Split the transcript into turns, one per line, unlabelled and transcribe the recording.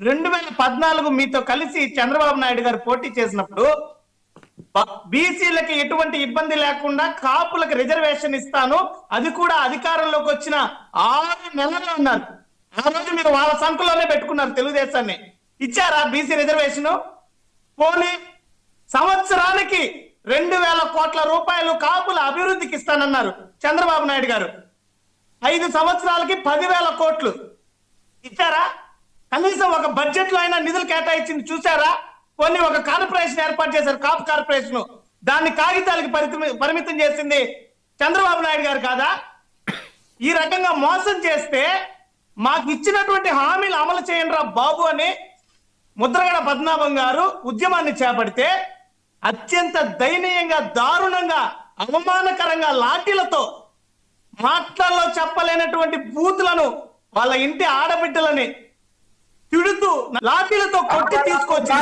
రెండు వేల పద్నాలుగు మీతో కలిసి చంద్రబాబు నాయుడు గారు పోటీ చేసినప్పుడు బీసీలకి ఎటువంటి ఇబ్బంది లేకుండా కాపులకు రిజర్వేషన్ ఇస్తాను. అది కూడా అధికారంలోకి వచ్చిన ఆరు నెలలు ఉన్నారు. ఆ రోజు మీరు వాళ్ళ సంఖ్యలోనే పెట్టుకున్నారు తెలుగుదేశాన్ని. ఇచ్చారా బీసీ రిజర్వేషన్? పోనీ సంవత్సరానికి రెండు వేల కోట్ల రూపాయలు కాపుల అభివృద్ధికి ఇస్తానన్నారు చంద్రబాబు నాయుడు గారు. ఐదు సంవత్సరాలకి పదివేల కోట్లు. ఇచ్చారా? కనీసం ఒక బడ్జెట్లో అయినా నిధులు కేటాయించింది చూసారా కొన్ని ఒక కార్పొరేషన్ ఏర్పాటు చేశారు కాప్ కార్పొరేషన్ దాన్ని కాగితాలకి పరిమితం చేసింది చంద్రబాబు నాయుడు గారు కాదా? ఈ రకంగా మోసం చేస్తే మాకు ఇచ్చినటువంటి హామీలు అమలు చేయండి రా బాబు అని ముద్రగడ పద్మనాభం గారు ఉద్యమాన్ని చేపడితే అత్యంత దయనీయంగా దారుణంగా అవమానకరంగా లాఠీలతో మాటల్లో చెప్పలేనటువంటి బూతులను వాళ్ళ ఇంటి ఆడబిడ్డలని తిడుతూ లాఠీలతో కొట్టి తీసుకొచ్చి